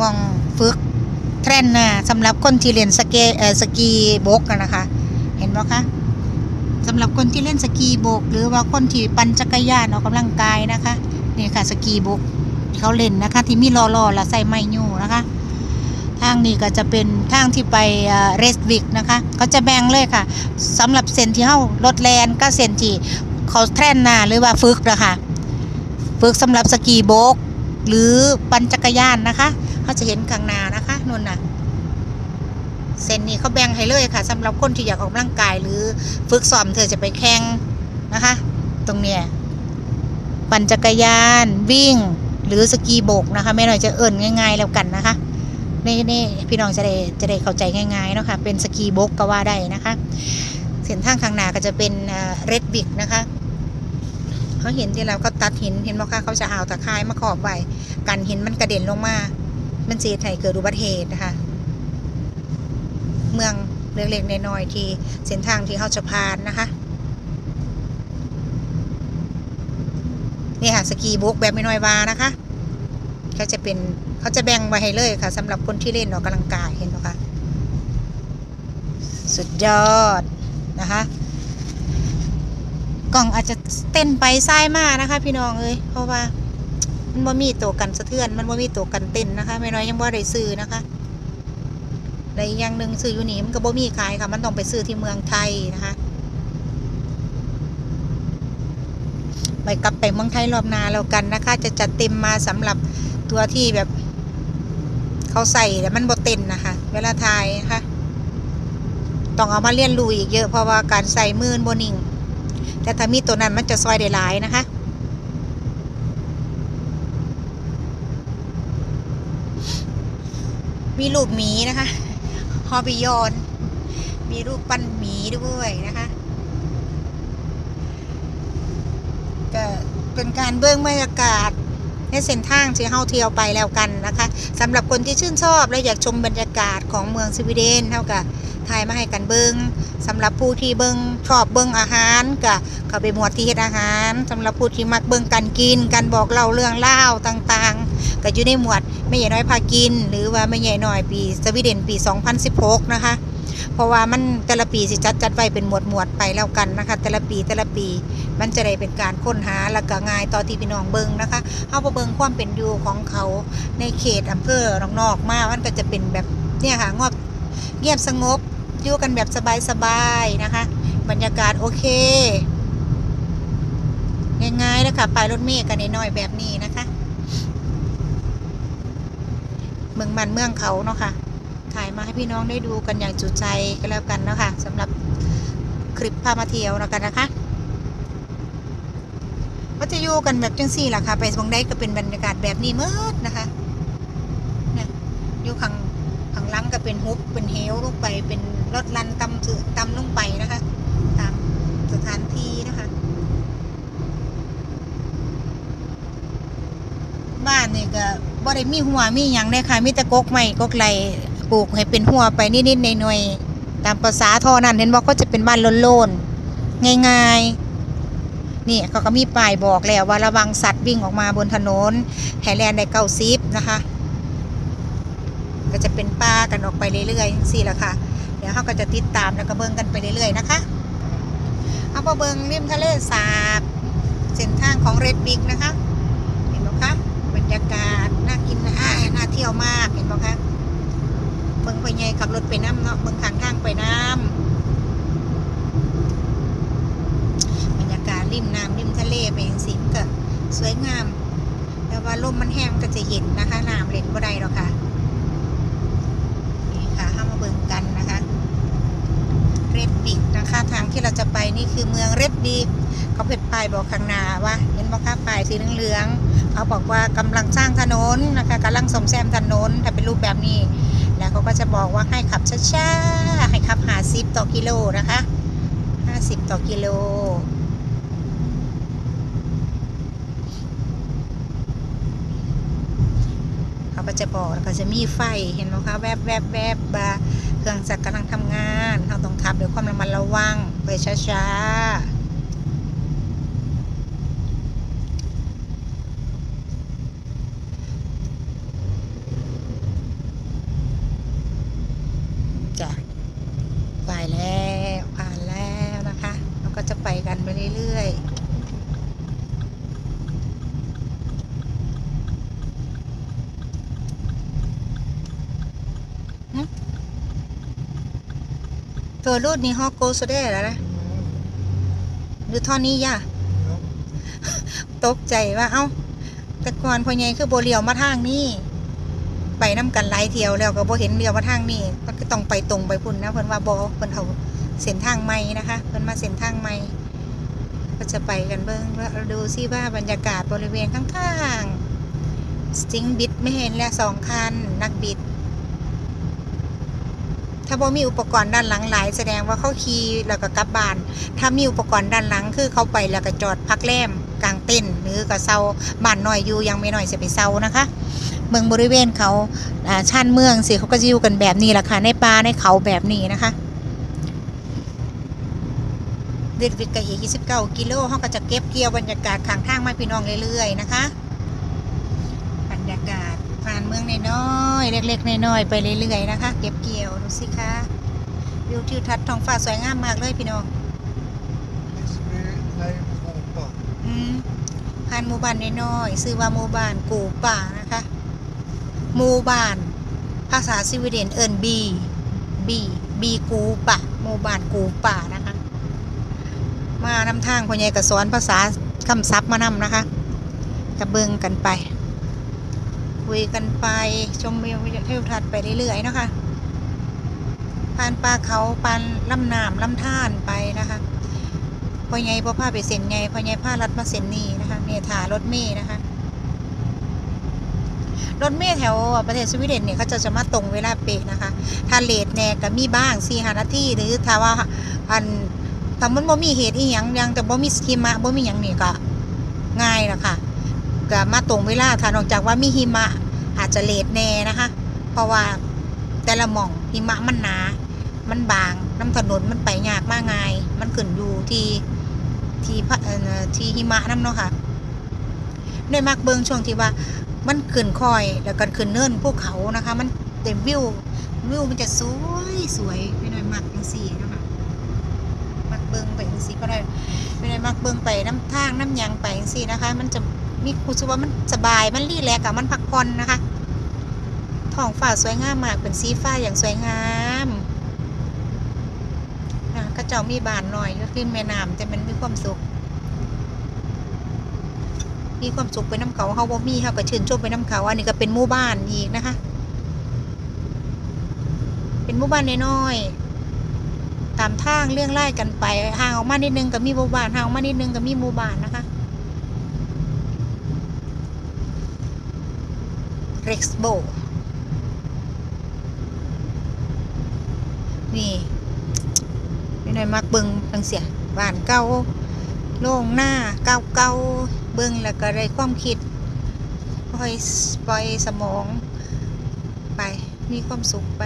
มองฝึกเทรนน่ะสำหรับคนที่เรียนสเกเอ่อสกีบกนะคะ เห็นบ่คะสำหรับคนที่เล่นสกีบก หรือว่าคนที่ปั่นจักรยานออกกำลังกายนะคะนี่ค่ะสกีบกเขาเล่นนะคะ ที่มีล้อๆและใส่ไม้ยูนะคะ ทางนี้ก็จะเป็นทางที่ไปเรสวิกนะคะเขาจะแบ่งเลยค่ะสำหรับเส้นที่เฮารถแลนก็เส้นที่เขาเทรนน่ะหรือว่าฝึกนะคะฝึกสำหรับสกีบก หรือปั่นจักรยานนะคะเขาจะเห็นข้างหน้านะคะนู่นน่ะเส้นนี้เขาแบ่งให้เลยค่ะสำหรับคนที่อยากออกกำลังกายหรือฝึกซ้อมเธอจะไปแข่งนะคะ ตรงเนี้ยปั่นจักรยานวิ่ง หรือสกีโบกนะคะไม่หน่อยจะเอิ่นง่าย ๆ แล้วกันนะคะนี่นี่พี่น้องจะได้จะได้เข้าใจง่ายๆเนาะค่ะเป็นสกีโบกก็ว่าได้นะคะ เส้นทางข้างหน้าก็จะเป็นเรดบิกนะคะ เขาเห็นที่เราก็ตัดหินเห็นไหมคะเขาจะเอาตะไคร้มาขอบไว้กันหินมันกระเด็นลงมา มันเสียไทยเกิดอุบัติเหตุนะคะ เมืองเล็กๆน้อยๆที่เส้นทางที่เขาจะผ่านนะคะนี่ค่ะสกีบุ๊กแบบไม่น้อยวานะคะเขาจะเป็นเขาจะแบ่งไว้ให้เลยค่ะสำหรับคนที่เล่นออกกำลังกายเห็นไหมคะสุดยอดนะคะ กล่องอาจจะเต้นไปซ้ายมากนะคะ พี่น้องเอ้ยเพราะว่ามันบ่มีตัวกันสะเทือน มันบ่มีตัวกันเต้นนะคะไม่น้อยยังบ่ได้ซื้อนะคะและอีกอย่างหนึ่งซื้ออยู่นี่มันก็บ่มีขายค่ะ มันต้องไปซื้อที่เมืองไทยนะคะไปกลับไปเมืองไทยรอบนาแล้วกันนะคะ จะจัดเต็มมาสำหรับตัวที่แบบ เขาใส่แล้วมันบเต็นนะคะ เวลาทายนะคะ ต้องเอามาเรียนรู้อีกเยอะเพราะว่าการใส่มือนบนิ่ง แต่ถ้ามีตัวนั้นมันจะซอยได้หลายนะคะมีรูปหมีนะคะ ฮอบิยอน มีรูปปั้นหมีด้วยนะคะ ก็เป็นการเบื้องบรรยากาศ ในเส้นทางที่เฮาเที่ยวไปแล้วกันนะคะสำหรับคนที่ชื่นชอบและอยากชมบรรยากาศของเมืองสวีเดนเท่ากับถ่ายมาให้กันเบิงสำหรับผู้ที่เบิงชอบเบิงอาหารก็เข้าไปหมวดที่เฮ็ดอาหารสำหรับผู้ที่มักเบิงการกินการบอกเล่าเรื่องเล่าต่างๆ ก็อยู่ในหมวดไม่ใหญ่น้อยพากิน หรือว่าไม่ใหญ่น้อยปีสวีเดนปี 2016 นะคะ เพราะว่ามันแต่ละปีสิจัดจัดไว้เป็นหมวดหมวดไปแล้วกันนะคะ แต่ละปีแต่ละปีมันจะได้เป็นการค้นหาแล้วก็ง่ายต่อที่พี่น้องเบิงนะคะเอาไปเบิงความเป็นอยู่ของเขาในเขตอำเภอนอกๆมามันก็จะเป็นแบบเนี่ยค่ะงอบเงียบสงบอยู่กันแบบสบายๆนะคะ บรรยากาศโอเคง่ายๆนะคะไปรถเมล์กันน้อยๆแบบนี้นะคะ เมืองมันเมืองเขาเนาะค่ะายมาให้พี่น้องได้ดูกันอย่างจุใจก็แล้วกันนะคะสำหรับคลิปพามาเที่ยวแล้วกันนะคะก็จะอยู่กันแบบจังสี่แหละค่ะ ไปบางได้ก็เป็นบรรยากาศแบบนี้มืดนะคะเนี่ยอยู่ข้างข้างหลังก็เป็นฮุบเป็นเฮลลงไปเป็นรถลันตำสือตำลงไปนะคะ ตามสถานที่นะคะ บ้านนี่ก็บ่ได้มีหัวมีหยังเลยค่ะมีแต่กกไม้กกไหล ปลูกให้เป็นหัวไปนิดๆในหน่อยตามภาษาท่อนั้นเห็นว่าก็จะเป็นบ้านโล่นๆง่ายๆนี่เขาก็มีป้ายบอกแล้วว่าระวังสัตว์วิ่งออกมาบนถนนแฮแลนได้เก้าซิปนะคะ ก็จะเป็นป้ากันออกไปเรื่อยๆสี่ละค่ะ เดี๋ยวเขาก็จะติดตามแล้วก็เบิ่งกันไปเรื่อยๆนะคะเอาพอเบิ่งริมทะเลสาบเส้นทางของเรดบิ๊กนะคะ เห็นไหมคะบรรยากาศน่ากินน่าน่าเที่ยวมากเห็นไหมคะ บิ่งไปไงขับรถไปน้ำเนาะเบิ่งทางทางไปน้ำบรรยากาศริมน้ำริมทะเลไปอย่างสิงก็สวยงาม แต่ว่าลมมันแห้งก็จะเห็นนะคะน้ำเล่นบ่ได้หรอกค่ะนี่ค่ะห้ามาเบิ่งกันนะคะ เรดบิกนะคะทางที่เราจะไปนี่คือเมืองเรดบิกเขาเพ็ดป้ายบอกข้างหน้าว่า เห็นไหมคะป้ายสีเหลืองๆ เขาบอกว่ากำลังสร้างถนนนะคะกำลังสมแซมถนนถ้าเป็นรูปแบบนี้ แล้วเขาก็จะบอกว่าให้ขับช้าๆให้ขับหาสิบต่อกิโลนะคะห้าสิบต่อกิโลเขาก็จะบอกแล้วก็จะมีไฟเห็นไหมคะแวบแวบแวบบาเครื่องจักรกำลังทำงานเราต้องขับด้วยความระมัดระวังไปช้าๆ บ ไปแล้วผ่านแล้วนะคะเราก็จะไปกันไปเรื่อยๆหึ ตัวรูดนี่ฮอกโกสได้แล้วนะหรือท่อนนี้ย่ะตกใจว่า เอ้า แต่ก่อนพ่อใหญ่คือโบเลียวมาทางนี้ ไปน้ำกันหลายเที่ยวแล้วก็บ่เห็นเลียวมาทางนี้มันก็ต้องไปตรงไปพุ่นนะเพิ่นว่าโบเพิ่นเอาเส้นทางใหม่นะคะ เพิ่นมาเส้นทางใหม่ก็จะไปกันเบิ่งว่าดูซิว่าบรรยากาศบริเวณข้างๆสติงบิดไม่เห็นแล้วสองคันนักบิด ถ้าบ่มีอุปกรณ์ด้านหลังหลาย แสดงว่าเขาขี่แล้วก็กลับบ้าน ถ้ามีอุปกรณ์ด้านหลังคือเขาไปแล้วก็จอดพักแรมกลางเต็นท์หรือก็เซาบ้านหน้อยอยู่ยังไม่หน้อยจะไปเซานะคะเมืองบริเวณเขาชานเมืองสิเขาก็จะอยู่กันแบบนี้แหละค่ะในป่าในเขาแบบนี้นะคะเดือดวิทย์กับอีก29กิโลเขาก็จะเก็บเกี่ยวบรรยากาศข้างทางมาพี่น้องเรื่อยๆนะคะ บรรยากาศ ผ่านเมืองน้อยๆเล็กๆน้อยๆไปเรื่อยๆนะคะ เก็บเกี่ยวดูสิคะวิวทิวทัศน์ท้องฟ้าสวยงามมากเลยพี่น้อง Is weer lijm opa. อืมผ่านหมู่บ้านน้อยๆชื่อว่าหมู่บ้านกูป่านะคะหมู่บ้าน ภาษาสวีเดนเอิ้นบีบีบีกูป่าหมู่บ้านกูป่านะคะ มานำทางพ่อใหญ่ก็สอนภาษาคำศัพท์มานำนะคะกระเบิงกันไป คุยกันไป ชมวิวทิวทัศน์ไปเรื่อยๆนะคะผ่านป่าเขาผ่านลำน้ำลำธารไปนะคะพอใหญ่พ่อพาไปเซ็นไงพอใหญ่พารัดมาเซ็นนี่นะคะเนี่ยถ่ารถเมย์นะคะรถเมย์แถวประเทศสวีเดนเนี่ยเขาจะจะมาตรงเวลาเป๊ะนะคะ ถ้าเลทแน่ก็มีบ้างสี่หานาทีหรือถ้าว่าอันถ้ามันบ่มีเหตุอีหยังยังแต่บ่มีหิมะบ่มีหยังนี่ก็ง่ายละค่ะ ก็มาตรงเวลาถ้านอกจากว่ามีหิมะอาจจะเลทแน่นะคะ เพราะว่าแต่ละหม่องหิมะมันหนา มันบางน้ำถนนมันไปยากมากง่าย มันขึ้นอยู่ที่ที่ที่หิมะน้ำเนาะค่ะด้วยมักเบิงช่วงที่ว่ามันขึ้นคอยแล้วก็ขึ้นเนินภูเขานะคะ มันเต็มวิววิวมันจะสวยสวยไม่น้อยมักจังสี่นะคะมักเบิงไปจังสี่ก็ได้ไม่น้อยมักเบิงไปน้ำทางน้ำยังไปจังสี่นะคะ มันจะ มีคุณสึกว่ามันสบายมันรีแลกับมันพักผ่อนนะคะท้องฟ้าสวยงามมากเป็นสีฟ้าอย่างสวยงามนะก็เจ้ามีบานหน่อยก็ขึ้นแม่น้ำแต่มันมีความสุข มีความสุขไปน้ำเขาเขาบ่มีเขาก็ชื่นชมไปน้ำเขาอันนี้ก็เป็นหมู่บ้านอีกนะคะ เป็นหมู่บ้านน้อยๆตามทางเรื่องไล่กันไปห่างออกมานิดนึงก็มีหมู่บ้านห่างออกมานิดนึงก็มีหมู่บ้านนะคะเร็กซ์โบนี่ไม่น้อยมักเบิงตังเสียบ้านเก่าโล่งหน้าเก่าเก่าเบิงแล้วก็ได้ความคิดปล่อยปล่อยสมองไปมีความสุขไป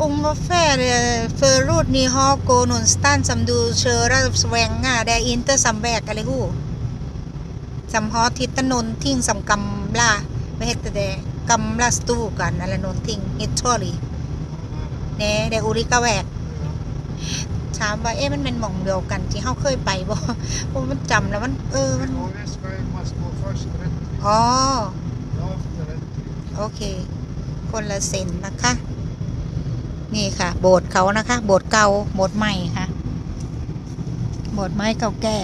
Om vad för förut ni har gå någonstans som du köra svänga det är inte som väg eller hur? Som har tittat någonting som gamla vad heter det gamla stugan eller någonting historia เนี่ยเดี๋ยวอุริกาแวกถามว่าเอ๊ะมันเป็นหม่องเดียวกันที่เขาเคยไปบ่เพราะมันจำแล้วมันเออมัน Norges väg must go first rätt. อ๋อ After rätt. โอเค คนละเซนนะคะ นี่ค่ะ โบสถ์เขานะคะ โบสถ์เก่าโบสถ์ใหม่ค่ะ โบสถ์ไม้เก่าแก่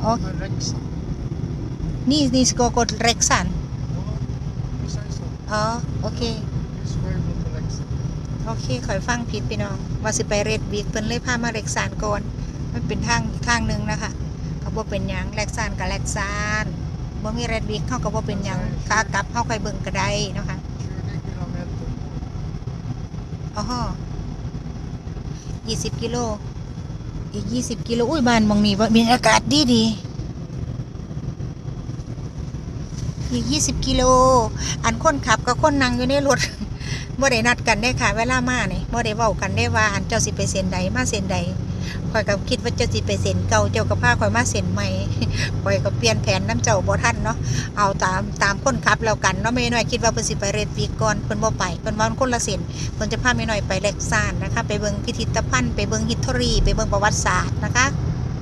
โอ้นี่นี่สโกโกเร็กซันอ๋อ โอเค โอเคขอยฟังผิดพี่น้อง ว่าสิไปเรดวีกเพิ่นเลยพามาเร็กซานก่อนมันเป็นทางอีกทางหนึ่งนะคะเขาบ่เป็นยังแร็กซานกับแร็กซานบ่มีเรดวีกเขาก็บ่เป็นยังขากลับเขาค่อยเบิ่งก็ได้นะคะ อ๋อยี่สิบกิโล อีกยี่สิบกิโล อุ้ยบ้านมองนี้บ่มีอากาศดีดี อีกยี่สิบกิโล อันคนขับกับคนนั่งอยู่ในรถบ่ได้นัดกันได้ค่ะ เวลามาเนี่ยบ่ได้เว้ากันได้ว่า อันเจ้าสิไปเซ็นใดมาเซ็นใด ข่อยก็คิดว่าเจ้าสิไปเซ็นเก่าเจ้าก็พาข่อยมาเซ็นใหม่ข่อยก็เปลี่ยนแผนน้ำเจ้าบ่ท่านเนาะเอาตามตามคนขับแล้วกันเนาะไม่น้อยคิดว่าเพิ่นสิไปเรดวีก่อนเพิ่นบ่ไปเพิ่นว่ามันคนละเส้นเพิ่นจะพาไม่น้อยไปแลกซ่านนะคะ ไปเบิ่งพิพิธภัณฑ์ไปเบิ่งฮิตทอรีไปเบิ่งประวัติศาสตร์นะคะ